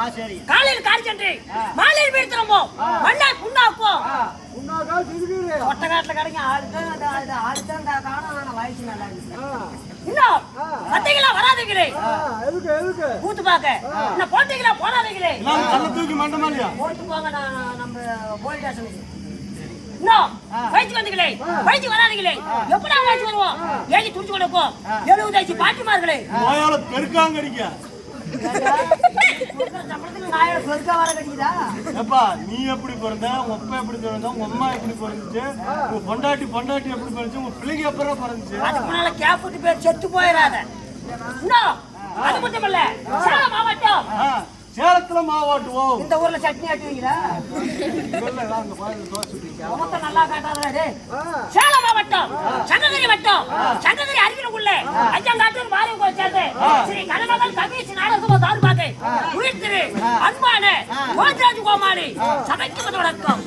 காலையில் காரி சென்று மாலையில் மண்ணால் புண்ணாக்கும் உன்னாக்கா திருக்குது ஒட்டகாட்டுல கிடைக்கும் ஆளுதான் ஆளுதான் காணும் வயசு நல்லா இன்னும் வந்தீங்களா வராதீங்களே? எதுக்கு எதுக்கு? கூத்து பார்க்க. இன்னும் போட்டீங்களா போடாதீங்களே? எல்லாம் கல்ல தூக்கி மண்டமா இல்லையா? போட்டு போங்க நான் நம்ம போலீஸ் ஸ்டேஷனுக்கு இன்னும் வயிற்று வந்தீங்களே? வயிற்று வராதீங்களே? எப்படி வயிற்று வருவோம்? ஏஜி துடிச்சு கொடுக்கும் எழுபது வயசு பாட்டிமார்களே. நோயால எப்பா நீ எப்படி பிறந்த உங்க அப்பா எப்படி பிறந்த உங்க அம்மா எப்படி பிறந்துச்சு உங்க பொண்டாட்டி பொண்டாட்டி எப்படி பிறந்துச்சு உங்க பிள்ளைங்க எப்பறம் பிறந்துச்சு? அதுக்கு முன்னால கேப் விட்டு பேர் செத்து போயிடாத அது மட்டும் இல்ல மாவட்டம். சேலத்துல மாவாட்டுவோம் இந்த ஊர்ல சட்னி ஆட்டுவீங்களா? நல்லா காட்டாதடா டேய். சேலம் மாவட்டம் சங்ககிரி வட்டம் சங்ககிரி அருகிலுக்குள்ள அஞ்சங்காட்டூர் மாரியம்மன் சேர்ந்து ஸ்ரீ கனமகள் கபீஷ் நாடகமா தாழ்பாக உயிர் திரு அன்பான கோஜராஜ் கோமாளி சபைக்கு வணக்கம்.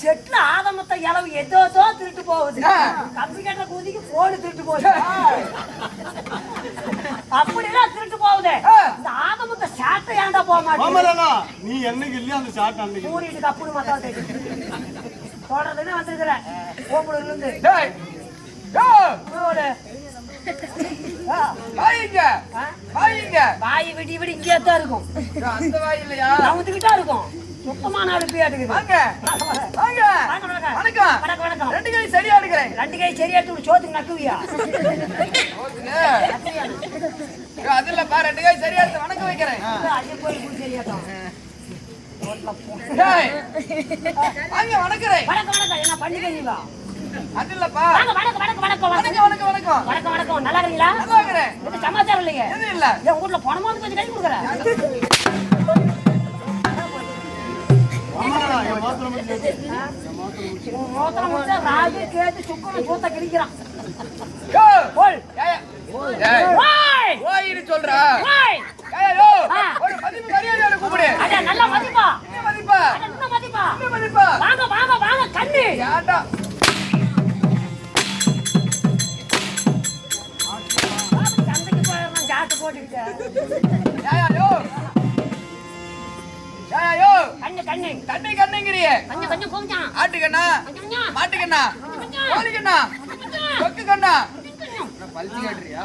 செட்ல ஆதமத்த இளவு ஏதோ திருட்டு போகுது. கம்பி கட்டுற குதிக்கு போடு திருட்டு போகுது. அப்படிலாம் திருட்டு போகுது. இந்த ஆதமத்த சாட்டை ஏன்டா போக மாட்டேங்குது? மாமலா நீ என்னைக்கு இல்லையா அந்த ஷாட் அன்னைக்கு. மூடிட்டு கப்புனு மத்தா தொடர்றதுன்னு வந்துருக்கிற. ஓம்புல இருந்து டேய் வாய் விடி விடி இங்கே தான் இருக்கும் அந்த வாய் இல்லையா? நவுந்துக்கிட்டா இருக்கும். சுத்தமான வாங்க. வாங்க. வணக்கம், வணக்கம். வணக்கம். ரெண்டு கை சரியா எடுக்கிறேன் ரெண்டு கை சரியா எடுத்து சோத்துக்கு நக்குவியா? அது இல்லப்பா ரெண்டு கை சரியா எடுத்து வணக்கம் வைக்கிறேன். ஐயன் கோயில் வாங்க வணக்கிறேன். வணக்கம் வணக்கம். என்ன பண்ணிக்கிறீங்களா அது இல்லப்பா வாங்க வணக்கம் வணக்கம் வணக்கம் வணக்கம் வணக்கம் வணக்கம் வணக்கம். வணக்கம் வணக்கம். நல்லா இருக்கீங்களா நல்லா இருக்கிறேன் சமாச்சாரம் இல்லையே எது இல்ல. என் வீட்ல பணமாவது கொஞ்சம் கை கொடுக்குறேன். கேட்டு சுக்குன்னு கூத்த கிழிக்கிறான் சொல்றா கூப்பிடு நல்ல மதிப்பா மதிப்பா மதிப்பா மதிப்பா வாங்க போட்டுக்கிட்ட கண்ணு கண்ணு. கண்ணு கண்ணுங்கிறிய. கண்ணு கண்ணு கோமிச்சான் ஆட்டு கண்ணா? மாட்டு கண்ணா? கோழி கண்ணா? கொக்கு கண்ணா? பல்சி கட்டுறியா?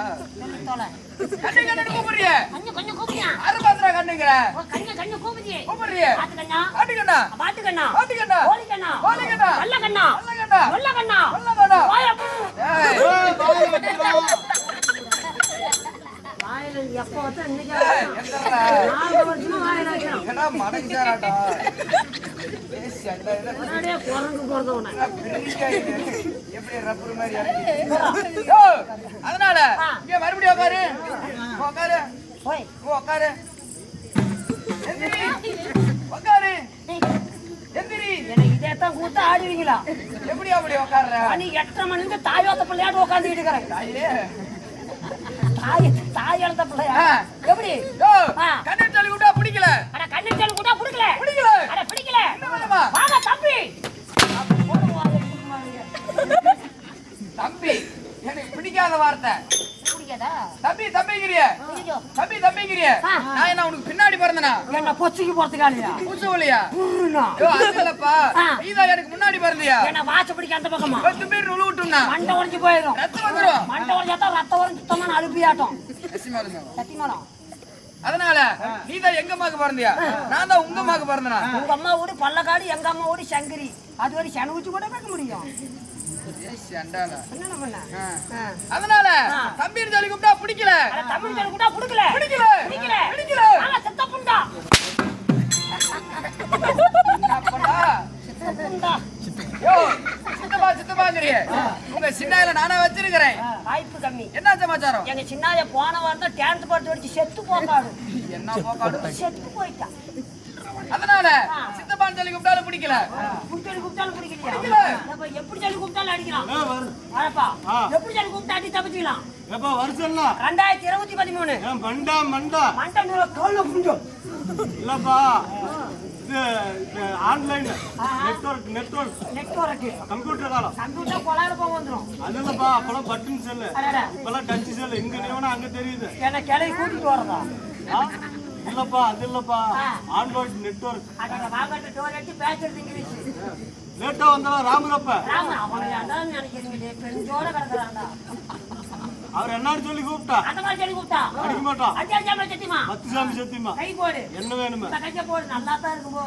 கண்ணு கண்ணு கூப்பிடுறிய. கண்ணு கண்ணு கூப்பிடுறியா? ஆறு பாத்திரா கண்ணுங்கிற கண்ணு கண்ணு கூப்பிடுறிய. கூப்பிடுறிய. ஆட்டு கண்ணா? ஆட்டு கண்ணா? பாட்டு கண்ணா? பாட்டு கண்ணா? கோழி கண்ணா? கோழி கண்ணா? நல்ல கண்ணா? நல்ல கண்ணா? நல்ல கண்ணா? நல்ல கண்ணா? எப்ப பார்த்தா இன்னைக்கு நாலு அதனால மறுபடியும் உட்காரு உட்காரு ஆடுவீங்களா எப்படி அப்படி உட்கார்ற? நீ எட்டரை மணிக்கு தாயோத்த பிள்ளையாட்டு உட்காந்துக்கிட்டு இருக்கிறேன் தாயே. தாய் எழுத்த பிள்ளையா. எப்படி. கண்ணு தள்ளி விட்டா பிடிக்கல அட கண்ணு கூட பிடிக்கல பிடிக்கல அட பிடிக்கல? வாங்க தம்பி தம்பி எனக்கு பிடிக்காத வார்த்தை தம்பி தம்பி தம்பிங்கிறிய. தம்பி தம்பிங்கிறிய. ஆ. நான் என்ன உனக்கு பின்னாடி பிறந்தனா? என்ன பொச்சுக்கு போறதுக்காலியா பூச்சவளியா புருனா. ஐயோ அது இல்லப்பா. ஆ. நீதான் எனக்கு முன்னாடி பிறந்தியா? என்ன வாசப்படிக்கு அந்த பக்கமா? பத்து பேர் நுழு விட்டுனா மண்டை உடைஞ்சு போயிடும் ரத்தம் வந்துரும். மண்டை உடைஞ்சாத்தா ரத்தம் உடைஞ்சு அழுப்பியாட்டம். சத்தியமாடம் அதனால நீதான் எங்க அம்மாக்கு பிறந்தியா? நான் தான் உங்க அம்மாக்கு பிறந்தனா? உங்க அம்மா ஊடு பள்ளக்காடு எங்க அம்மா ஊடு சங்கரி அது ஒரு சனு ஊச்சி கூட வைக்க முடியும். அதனால. தம்பி சொல்லி கூப்பிட்டா பிடிக்கல. அட, தமிழ் சொல்லி கூட பிடிக்கல. பிடிக்கல. பிடிக்கல. பிடிக்கல. உங்க சின்னாயில நானா வச்சிருக்கிறேன். வாய்ப்பு கம்மி. என்ன சமாச்சாரம்? எங்க சின்னாய போன வாரம் டேன்த் பார்த்து வச்சு செத்து போக்காடு என்ன போக்காடு செத்து போயிட்டான் அதனால சித்தப்பான்னு சொல்லி கூப்பிட்டாலும் பிடிக்கல. கூப்பிட்டாலும் எப்படி சொல்லி கூப்பிட்டாலும் அடிக்கலாம். ஏ, வரு. வரப்பா ஆ. எப்படி சொல்லி கூப்பிட்டு அடி தப்பிச்சுக்கலாம்? வருஷம்லாம் ரெண்டாயிரத்தி இருபத்தி பதிமூணு. மண்டா மண்டா. மண்டை இல்லப்பா. இது online network network. Network computer காலம். கம்ப்யூட்டர் கொலாறு போக வந்துரும். அது இல்லப்பா அப்பெல்லாம் பட்டன் செல்லு. அடடா. இப்பெல்லாம் டச் செல்லு. இங்க நீவனா அங்க தெரியுது. என்ன கிளை கூட்டிட்டு வரதா? இல்லப்பா அது இல்லப்பா. ஆண்ட்ராய்டு நெட்வொர்க் லேட்டா வந்தாலும் ராமரப்ப? அவர் என்னன்னு சொல்லி கூப்பிட்டா? அடிக்க மாட்டான் பத்து சாமி சத்தியமா? கை போடு. என்ன வேணுமே. நல்லா தான் இருக்கும் போ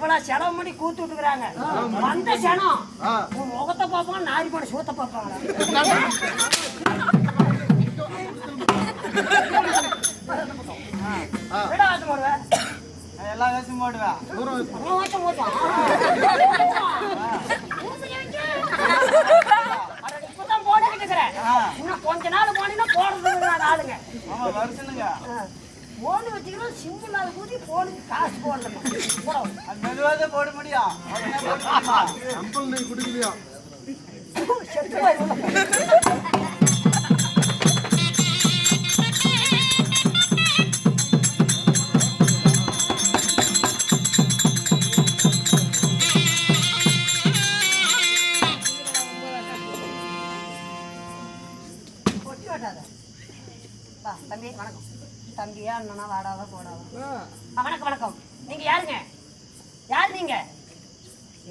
இவ்வளவு செலவு பண்ணி கூத்து விட்டுக்கிறாங்க. வந்த சனம், உன் முகத்தை பார்ப்பாங்க, நாரி போன சூத்தை பார்ப்பாங்க. விடா வாசம் போடுவ. எல்லா வேஷம் போடுவேன். இப்பதான் போட்டுக்கிட்டு இருக்கிறேன். இன்னும் கொஞ்ச நாள் போனீங்கன்னா போடுறதுக்கு நான் ஆளுங்க. ஆமா வருஷனுங்க. போன் வச்சுக்கிறோம் சிம்பிள் அது கூட்டி போனுக்கு காசு போடணும் மெதுவாக போட முடியும். உடனே போட்டுருமா. செத்து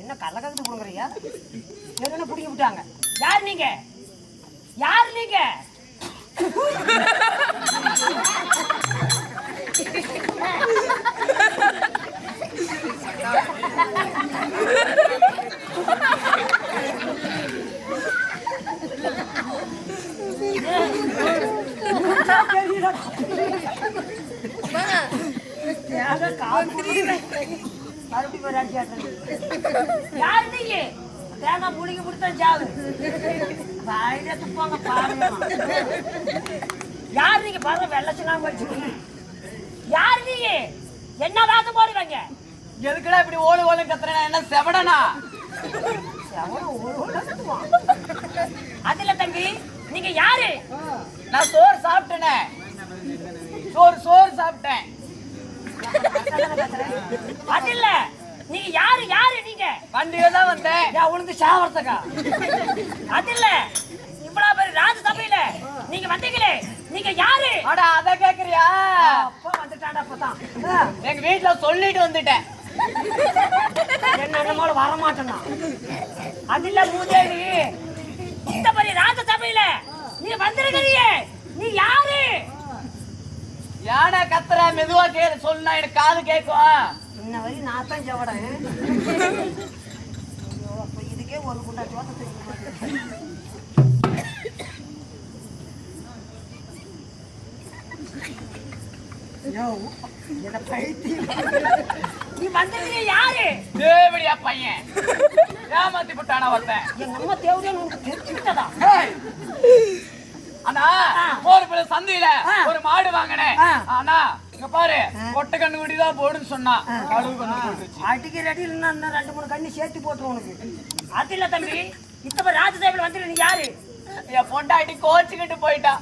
என்ன கள்ளக்கத்து கொடுக்குறீங்க என்ன பிடிக்க விட்டாங்க? யார் நீங்க? யார் நீங்க? புடிக்கிறேன். மறுபடியும் ஒரு அடி ஆட்டுறேன். யார் நீங்க தேங்காய் புளிக்க பிடித்தா சாவு வாயில துப்பாங்க பாருங்க யார் நீங்க? பாருங்க வெள்ளச்சுலாம் படிச்சு யார் நீங்க என்ன வாசம் போடுவாங்க எதுக்குடா இப்படி ஓடு ஓடு கத்துறேன்? என்ன செவடனா? அதுல தம்பி நீங்க யாரு? நான் சோறு சாப்பிட்டேனே. சோறு சோறு சாப்பிட்டேன். அது இல்ல நீங்க யாரு யாரு நீங்க? வண்டியில தான் வந்தேன். ஏன் உனக்கு சாவறதுக்கா அது இல்ல இவ்வளவு பேர் ராஜ சபையில நீங்க வந்தீங்களே நீங்க யாரு? அட அத கேக்குறியா? அப்பா வந்துட்டாடா அப்பதான். எங்க வீட்டுல சொல்லிட்டு வந்துட்டேன். என்ன போல வர மாட்டேன்னா அது இல்ல மூதேவி இந்த மாதிரி ராஜ சபையில நீ வந்திருக்கிறியே நீ யாரு? யானை கத்துற மெதுவா கேளு சொன்னா எனக்கு காது கேக்கும் இன்ன வரை நான் தான் ஜவடேன். இதுக்கே ஒரு குண்டா பைத்தியம். நீ வந்திருக்கிறிய யாரு? தேவடியா பையன். ஏமாத்தி விட்டானா ஒருத்தன். எங்க அம்மா தேவையான உனக்கு தெரிஞ்சுக்கிட்டதா. அண்ணா ஒரு பிள்ளை சந்தையில. ஒரு மாடு வாங்கினேன். இங்க பாரு கொட்டை கண்ணு குடி தான் போடுன்னு சொன்னா அடிக்கிற அடியில் இன்னும் ரெண்டு மூணு கண்ணி சேர்த்து போட்டுரும் உனக்கு. அது இல்ல தம்பி. இத்தப்ப ராஜதேவில் வந்து நீ யாரு? என் பொண்டாட்டி கோச்சுக்கிட்டு போயிட்டா.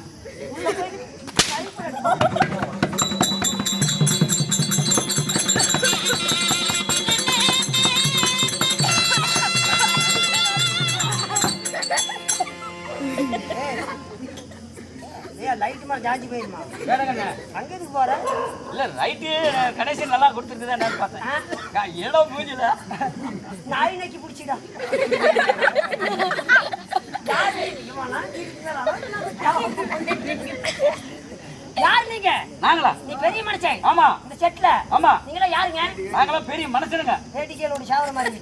மேல ஜாஞ்சி போயிருமா? வேறங்கண்ணே அங்க எதுக்கு போற? இல்ல ரைட்டு கடைசி நல்லா கொடுத்துருக்குதா என்னன்னு பார்த்தேன். இடம் மூஞ்சில? நாய் நக்கி பிடிச்சிடா யாரு இவனா? யார் நீங்க? நாங்களா? நீ பெரிய மனுஷன். ஆமா. இந்த செட்ல. ஆமா. நீங்களா யாருங்க? நாங்களாம் பெரிய மனுஷனுங்க. வேடிக்கையிலோட சாவர மாதிரி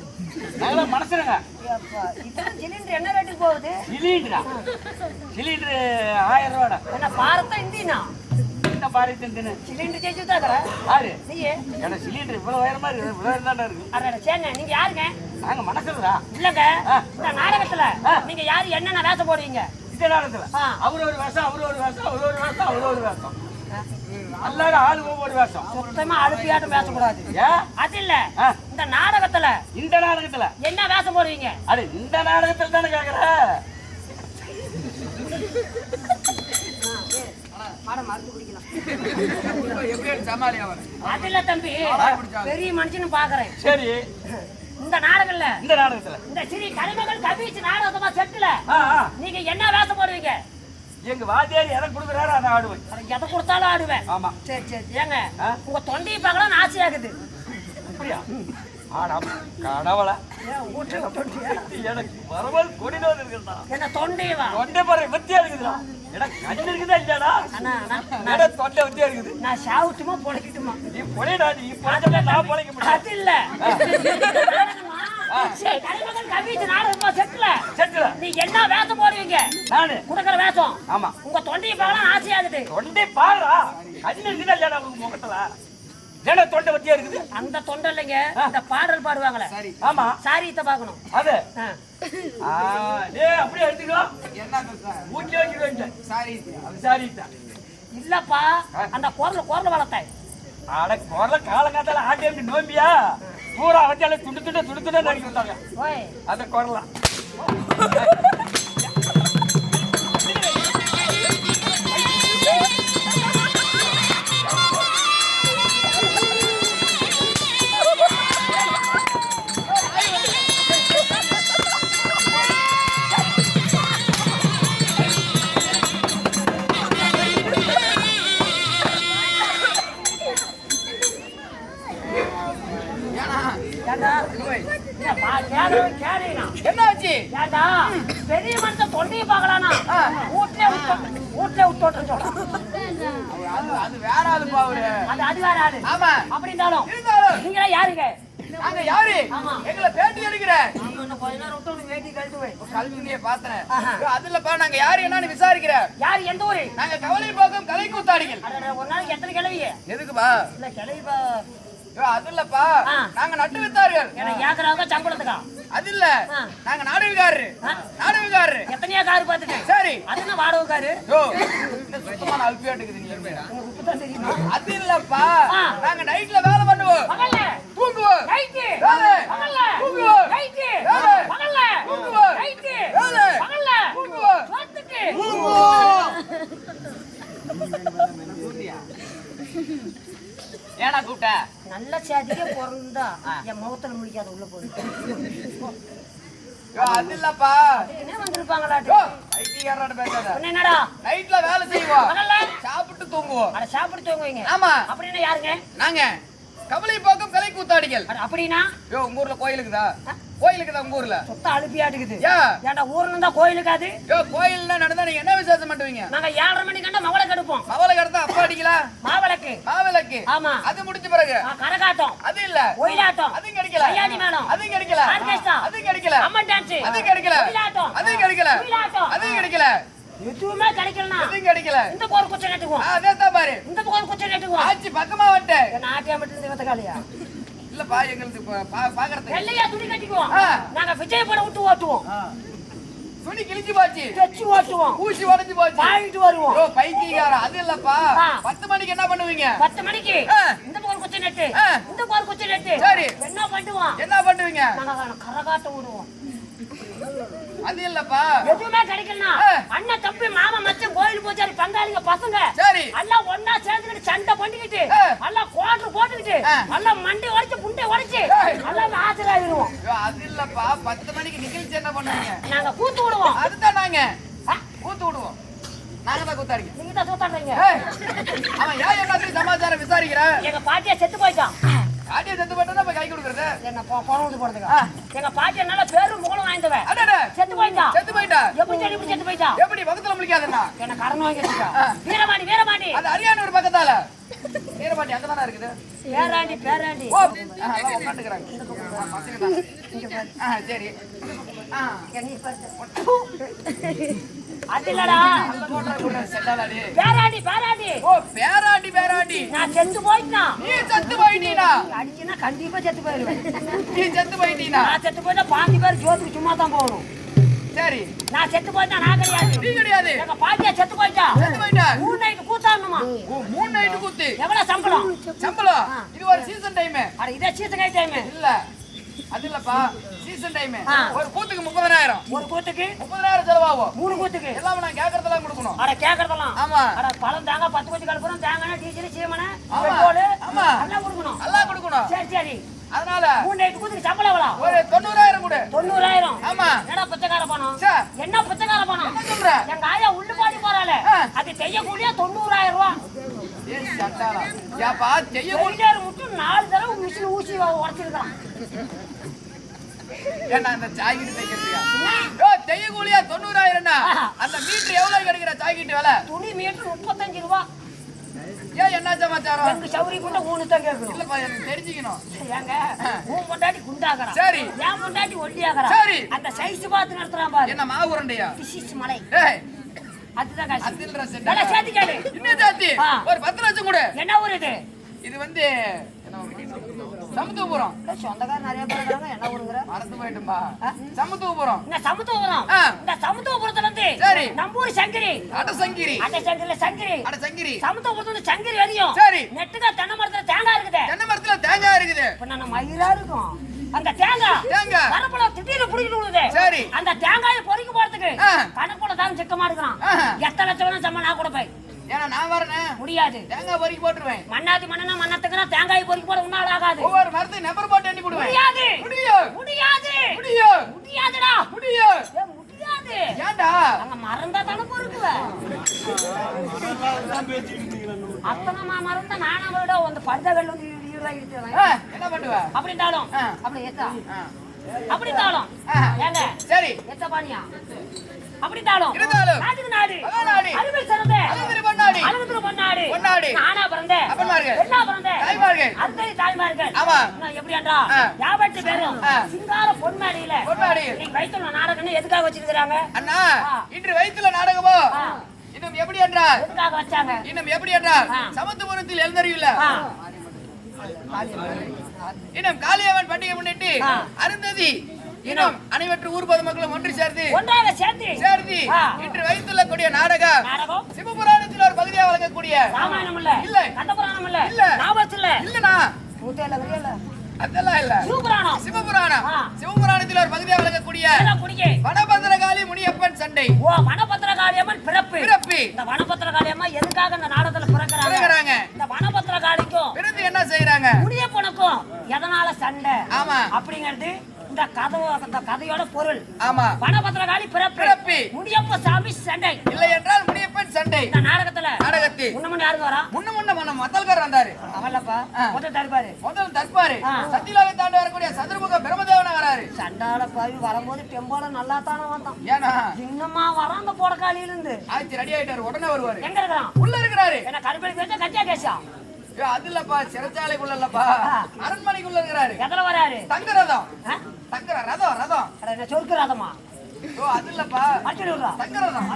ஏப்பா, இதெல்லாம் சிலிண்டர் என்ன ரேட்டுக்கு போகுது? சிலிண்டரா? சிலிண்டர் ஆயிரம் ரூபாடா. என்ன பாரத்தா இந்தினா? என்ன தின்னு சிலிண்டர் ஜெயிச்சு தாக்கற ஆறு நீயே. ஏன்னா சிலிண்டர் இவ்வளவு உயரமா இருக்கு இவ்வளவு உயரம் இருக்கு. அட சேங்க நீங்க யாருங்க? நாங்க மனசுலடா. இல்லங்க. இந்த நாடகத்துல. நீங்க யாரு என்னென்ன வேஷம் போடுவீங்க இந்த நேரத்துல ஆ. அவரு ஒரு வேஷம் அவரு ஒரு வேஷம் அவரு ஒரு வேஷம் அவரு ஒரு வேஷம். எல்லாரும் ஆளு ஒவ்வொரு வேஷம். சுத்தமா அழுப்பியாட்டம் பேசக்கூடாது. அது இல்ல. இந்த நாடகத்துல இந்த நாடகத்துல? என்ன வேஷம் போடுவீங்க? அட இந்த நாடகத்துல தானே கேக்குற? அது இல்ல தம்பி. பெரிய மனுஷனு பாக்குறேன். சரி. இந்த நாடகம்ல இந்த நாடகத்துல? இந்த சிறி கலைமகள் கபீச் நாடகமா செட்டுல. நீங்க என்ன வேஷம் போடுவீங்க? எங்க வாத்தியார் எதை கொடுக்குறாரு அதை ஆடுவேன். அட, எதை கொடுத்தாலும் ஆடுவேன். ஆமா. சரி சரி. ஏங்க? உங்க தொண்டையை பார்க்கலாம் ஆசையாகுது அப்படியா? ஆடாம விட்டுட்டியா? எனக்கு வரவல் கொடி நோய் இருக்குடா என்ன தொண்டையவா? தொண்டை பாரு வித்தியா இருக்குதுடா. எனக்கு கண்ணு இருக்குதா இல்லையாடா? அண்ணா தொண்டை வித்தியா இருக்குது. நான் சாவுட்டுமா பொழைக்கட்டுமா? நீ பொழைடா நீ பொழைச்சா நான் பொழைக்க முடியும் அது இல்ல. சரி, கலைமகள் கபீச் நாடகமா செட்டுல செட்டுல நீ என்ன வேஷம் போடுவீங்க? நானு. கொடுக்குற வேஷம். ஆமா. உங்க தொண்டையை பார்க்கலாம் ஆசையாகுது தொண்டை பாருடா கண்ணு இல்லையாடா உங்க முகத்துல. தொண்டை வித்தியா இருக்குது. அந்த தொண்டை இல்லைங்க. இந்த பாடல் பாடுவாங்களே. ஆமா. சாரியத்தை பார்க்கணும். அது. ஆ. ஆ, டேய் அப்படியே எடுத்துக்கோ. என்ன சார்? ஊட்டி வைக்க வேண்டாம் சாரி அது சாரிட்டா இல்லப்பா அந்த குரல் குரல் வளர்த்தாய். அட குரல காலங்காத்தால ஆட்டி நோம்பியா? பூரா வச்சாலே துண்டு துண்டு துண்டு துண்டு நடிக்க விட்டாங்க ஓய். அந்த குரலாம். அது வேற ஆளுப்பா அவரு அது அது வேற ஆளு ஆமா. அப்படி இருந்தாலும் இருந்தாலும் நீங்களா யாருங்க? நாங்க யாரு. எங்களை பேட்டி எடுக்கிற. நாங்க கல்வினிய பாத்தனே ஆஹா. அது இல்லப்பா நாங்க யாரு என்னன்னு விசாரிக்கிற? யார்? எந்த ஊரு? நாங்க கவலை போக்கும் கலை கூத்தாடிகள். ஒரு நாளைக்கு எத்தனை கிளவிய எதுக்குப்பா? இல்ல கிளவிப்பா இல்லப்பா. நாங்க நட்டு வித்தார்கள். எனக்கு ஏக்கறாங்க சம்பளத்துக்கா? அது இல்ல. நாங்க நாடகக்காரரு? நாடகக்காரரு. எத்தனையா காரு பார்த்துட்டேன். சரி. அது என்ன வாடகை காரு. இந்த சுத்தமான இப்பதான் தெரியுமா? அது இல்லப்பா. நாங்க நைட்ல வேலை பண்ணுவோம். பகல்ல. தூங்குவோம். நைட்டு வேலை. பகல்ல. தூங்குவோம். நைட்டு வேலை. பகல்ல. தூங்குவோம். நைட்டு வேலை. பகல்ல. தூங்குவோம். சோத்துக்கு. ஏன்னா கூப்பிட்ட நல்ல சாதிக்கே பிறந்தா என் முகத்துல முடிக்காத உள்ள போகுது. அது இல்லப்பா. என்ன வந்திருப்பாங்களாட்டு? பைத்தியக்காரனாட்ட பேசாத. என்னடா? நைட்ல வேலை செய்வோம். சாப்பிட்டு தூங்குவோம். அட சாப்பிட்டு தூங்குவீங்க. ஆமா. அப்படின்னு யாருங்க? நாங்க. கமலை போக்கம் கலை கூத்தாடிகள். அப்படின்னா? யோ உங்க ஊர்ல கோயிலுக்குதா? கோயிலுக்குதா உங்க ஊர்ல? சுத்த அழுப்பியாட்டுக்குது யா? ஏன்டா ஊர்ல இருந்தா கோயிலுக்காது யோ கோயில்னா நடந்தா நீங்க என்ன விசேஷம் பண்ணுவீங்க? நாங்க ஏழரை மணி கண்டா மவளை கெடுப்போம். மவளை கடத்தா அப்பா அடிக்கலாம் மாவிளக்கு. மாவிளக்கு. ஆமா. அது முடிச்ச பிறகு? கரகாட்டம். அது இல்ல. ஒயிலாட்டம். அதுவும் கிடைக்கல கல்யாணி மேளம் அதுவும் கிடைக்கல ஆர்கெஸ்ட்ரா. அதுவும் கிடைக்கல அம்மன் டான்ஸ். அதுவும் கிடைக்கல ஒயிலாட்டம். அதுவும் கிடைக்கல ஒயிலாட்டம். அதுவும் கிடைக்கல எதுவுமே கிடைக்கலனா அதுவும் கிடைக்கல இந்த போர் குச்சி நட்டுக்குவோம் அதே தான் பாரு. இந்த போர் குச்சி நட்டுக்குவோம் ஆச்சி பக்கமா வந்துட்டேன். ஆட்டியா மட்டும் இந்த காலியா? இல்லப்பா எங்களுக்கு பா- பா- பாக்குறதுக்கு வெள்ளையா துணி கட்டிக்குவோம். நாங்க விஜய் படம் விட்டு ஓட்டுவோம். துணி கிழிச்சு போச்சு. தைச்சு ஓட்டுவோம். ஊசி உடைஞ்சு போச்சு. வாங்கிட்டு வருவோம். யோ பைத்தியக்காரன். அது இல்லப்பா. பத்து மணிக்கு என்ன பண்ணுவீங்க? பத்து மணிக்கு. இந்த போர் குச்சி நட்டு. இந்த போர் குச்சி நட்டு. சரி. என்ன பண்ணுவோம்? என்ன பண்ணுவீங்க? நாங்க கரகாட்டம் விடுவோம். அது இல்லப்பா. எதுவுமே கிடைக்கலனா பங்காளிங்க பசங்க. சரி. எல்லாம் ஒண்ணா சேர்ந்துக்கிட்டு சண்டை பண்ணிக்கிட்டு. எல்லாம் குவாட்டர் போட்டுக்கிட்டு. எல்லாம் மண்டை உடைச்சு புண்டை உடைச்சு. எல்லாம் ஆஜராகிடுவோம் யோ, அது இல்லப்பா. பத்து மணிக்கு நிகழ்ச்சி என்ன பண்ணுவீங்க? நாங்க கூத்து விடுவோம். அதுதான் நாங்க. கூத்து விடுவோம். நாங்க தான் கூத்தாடிங்க நீங்க தான் சூத்தாடுறீங்க ஏய், அவன் ஏன் எல்லாத்தையும் சமாச்சாரம் விசாரிக்கிற? எங்க பாட்டியா செத்து போயிட்டான். காட்டிய செத்து போயிட்டா போய் கை கொடுக்குறது என்ன குழந்தை போறதுக்கு. எங்க பாட்டி என்னால பேரும் புகழும் வாய்ந்தவன் செத்து போயிட்டான் செத்து போயிட்டா. எப்படி செடி இப்படி செத்து போயிட்டான் எப்படி பக்கத்துல முழிக்காதுன்னா என்ன கடன் வாங்கி வச்சுட்டா ஆ. வீரமாடி வீரமாடி அது அரியானூர் பக்கத்தால. வீரபாண்டி அங்கதானே இருக்குது? பேராண்டி பேராண்டி. ஓ ஆ, எல்லாம் உட்காந்துக்கிறாங்க. தான். சரி. செல்லாதாடி. பேராண்டி பேராண்டி. ஓ பேராண்டி பேராண்டி. நான் செத்து போயிட்டான்? நீ செத்து போயிட்டீனா அடிச்சுன்னா கண்டிப்பா செத்து போயிருவேன் நீ செத்து போயிட்டீனா நான்? செத்து போயிட்டா பாஞ்சு பேர் ஜோதிக்கு சும்மா தான் போகணும். சரி. நான் செத்து போயிட்டா நான் கிடையாது. நீ கிடையாது. எங்க பாட்டியா செத்து போயிட்டா? செத்து போயிட்டா? மூணு நைட்டு கூத்தாடணுமா ஓ மூணு நைட்டு குத்து. எவ்வளவு சம்பளம்? சம்பளம்? இது ஒரு சீசன் டைம் அட இதே சீசன் டைம் இல்ல. அது இல்லப்பா சீசன் டைம். ஒரு கூத்துக்கு முப்பதனாயிரம் ஒரு கூத்துக்கு? முப்பதனாயிரம் செலவாகும். மூணு கூத்துக்கு? எல்லாம் நான் கேக்குறதெல்லாம் கொடுக்கணும். அட கேக்குறதெல்லாம்? ஆமா. அட பழம் தேங்காய் பத்து கொஞ்சம் கலப்புறம் தேங்காய் டீசல் சீமனை ஆமா. எல்லாம் கொடுக்கணும். எல்லாம் கொடுக்கணும். சரி சரி. அதனால மூணு கூத்துக்கு சம்பளம் எவ்வளோ? ஒரு தொண்ணூறாயிரம் கொடு. தொண்ணூறாயிரம். ஆமா. என்னடா பிச்சைக்கார பணம்? என்ன பிச்சைக்கார பணம்? என்ன சொல்ற? எங்க ஆயா உள்ளுபாடி போறாளே. ஆ. அது செய்யக்கூடிய தொண்ணூறாயிரம் ரூபாய் ஏப்பா செய்ய வெளியார் மட்டும் நாலு தடவை மிஷின் ஊசி உடச்சிருக்கான் ஏன்னா அந்த ஜாக்கெட் தைக்கிறதுக்கா? யோ செய்ய கூலியா தொண்ணூறாயிரம்னா? அந்த மீட்டர் எவ்வளவு கிடைக்கிற ஜாக்கெட் விலை? துணி மீட்டர் முப்பத்தஞ்சு ரூபா. ஏன் என்ன சமாச்சாரம்? எங்க சௌரி கூட மூணு தான் கேட்கணும். இல்லப்பா எனக்கு தெரிஞ்சுக்கணும். ஏங்க உன் பொண்டாட்டி குண்டாகறான் சரி. என் பொண்டாட்டி ஒல்லியாகறான் சரி. அந்த சைஸ் பார்த்து நடத்துறான் பாரு. என்ன மாவு உருண்டையா? பிசிஸ் மலை ஏய். அதுதான் காசு. அது இல்ல செட் வேலை சேர்த்து கேளு. இன்னும் ஜாத்தி ஆ. ஒரு பத்து லட்சம் கொடு. என்ன ஊர் இது? இது வந்து என்ன? சமத்துவபுரம். சொந்தக்காரர் நிறைய பேர் இருக்காங்க என்ன ஊருங்கிற? மறந்து போயிட்டும்பா சமத்துவபுரம். இந்த சமுத்துவபுரம். இந்த சமுத்துவபுரத்துல இருந்து சரி. நம்ம ஊர் சங்கிரி. அடசங்கிரி அந்த சங்கிரில சங்கிரி. அடசங்கிரி சமுத்துவபுரத்துல இருந்து சங்கிரி வரையும் சரி. நெட்டுக்கா தென்னை மரத்துல தேங்காய் இருக்குது. தென்னை மரத்துல தேங்காய் இருக்குது. இப்ப நம்ம மயிலா இருக்கும். அந்த தேங்காய் தேங்காய். வரப்பட திடீர்னு பிடிக்கிட்டு விழுது. சரி. அந்த தேங்காயை பொறுக்கி போறதுக்கு ஆ. கணக்குள்ள தான் சிக்கமா இருக்கிறான். எத்தனை லட்சம் வேணும் சம்ம நான் கூட போய் ஏன்னா நான் வரேனே. முடியாது. தேங்காய் பொறுக்கி போட்டுருவேன். மண்ணாதி மண்ணனா மண்ணத்துக்குனா தேங்காய் பொறுக்கி போட உன்னால ஆகாது ஒவ்வொரு மரத்தையும் நெபர் போட்டு எண்ணி போடுவேன். முடியாது. முடியும் முடியாது. முடியும் முடியாதுடா. முடியும் முடியாது. ஏன்டா? அங்க மறந்தா தானே பொறுக்குவ. அத்தனை மறந்தா நானா விட அந்த படுதகள் வந்து ஈராக இருக்கிறேன் என்ன பண்ணுவ? அப்படின்ட்டாலும் ஆ. அப்படி ஏத்தா. ஆ. ஏங்க சரி. எத்த பாணியா அப்படின்ட்டாலும் இருந்தாலும். நாட்டுக்கு நாடு மகாநாடு. அறிவில் சிறந்த அழகிரி பொன்னாடி. அழகுதிரு பொன்னாடு பொன்னாடு. நானா பிறந்த அப்பன்மார்கள். பெண்ணா பிறந்த தாய்மார்கள். அத்தை தாய்மார்கள் ஆமா. இன்னும் எப்படி என்றா ஆ. யாவட்டு பேரும் ஆ. சிங்கார பொன்மாடியில பொன்மாடியில். இன்னைக்கு வயிற்றுல நாடகம்னு எதுக்காக வச்சிருக்கிறாங்க அண்ணா. இன்று வயிற்றுல நாடகமோ. இன்னும் எப்படி என்றால் எதுக்காக வச்சாங்க இன்னும் எப்படி என்றால். சமத்துவபுரத்தில் எழுந்தறியுள்ள ஆ. இன்னும் காளியவன் பண்டிகை முன்னிட்டு. அருந்ததி இன்னும் அனைவற்று ஊர் பொதுமக்களும் ஒன்று சேர்ந்து ஒன்றாக சேர்ந்து ஆ. இன்று வைத்துள்ள கூடிய நாடகம் சிவபுராணத்தில் ஒரு பகுதியாக வழங்கக்கூடிய ராமாயணம் இல்ல. இல்ல. கந்தபுராணம் இல்ல. இல்ல. நாவத்து இல்ல இல்லனா விரியல அதெல்லாம் இல்ல. சிவபுராணம். சிவபுராணம். சிவபுராணத்தில் ஒரு பகுதியாக குடிக்க? வனபத்திரகாளி முனியப்பன் சண்டை. ஓ வனபத்திரகாளியம்மன் பிறப்பு. பிறப்பு. இந்த வனபத்திரகாளியம்மன் எதுக்காக இந்த நாடகத்துல பிறக்கிறாங்க? இந்த வனபத்திரகாளிக்கும் பிறந்து என்ன செய்யறாங்க முடியப்பனுக்கும் எதனால சண்டை? ஆமா. அப்படிங்கிறது இந்த கதை இந்த கதையோட பொருள். ஆமா. பணபத்திரகாளி பிறப்பு. பிறப்பு. முடியப்ப சாமி சண்டை. இல்லை என்றால் முடியப்பன் சண்டை. இந்த நாடகத்துல நாடகத்தில். முன்ன முன்ன யாருங்க வரா முன்ன முன்ன நம்ம மத்தல்கார் வந்தாரு. அவன்லப்பா. ஆ. முதல் தருப்பாரு முதல் தற்பாரு ஆ. சத்தியலாவை தாண்டி வரக்கூடிய சதுர்முக பிரம்மதேவனா வராரு. சண்டால பாவி வரும்போது பெம்பாலம் நல்லா தானே வந்தான். ஏன்னா? இன்னமா வரான் அந்த போடக்காலியில இருந்து ஆச்சு ரெடி ஆயிட்டாரு உடனே வருவாரு. எங்க இருக்கிறான்? உள்ள இருக்கிறாரு. என்ன கருப்படி பேச கச்சா கேசா அது இல்லப்பா சிறைச்சாலைக்குள்ள இல்லப்பா. அரண்மனைக்குள்ள இருக்கிறாரு. எதுல வராரு? தங்க ரதம்? தங்க ரதம் ரதம். சொர்க்கு ரதமா? ஐயோ, அது இல்லப்பா தங்க ரதம்.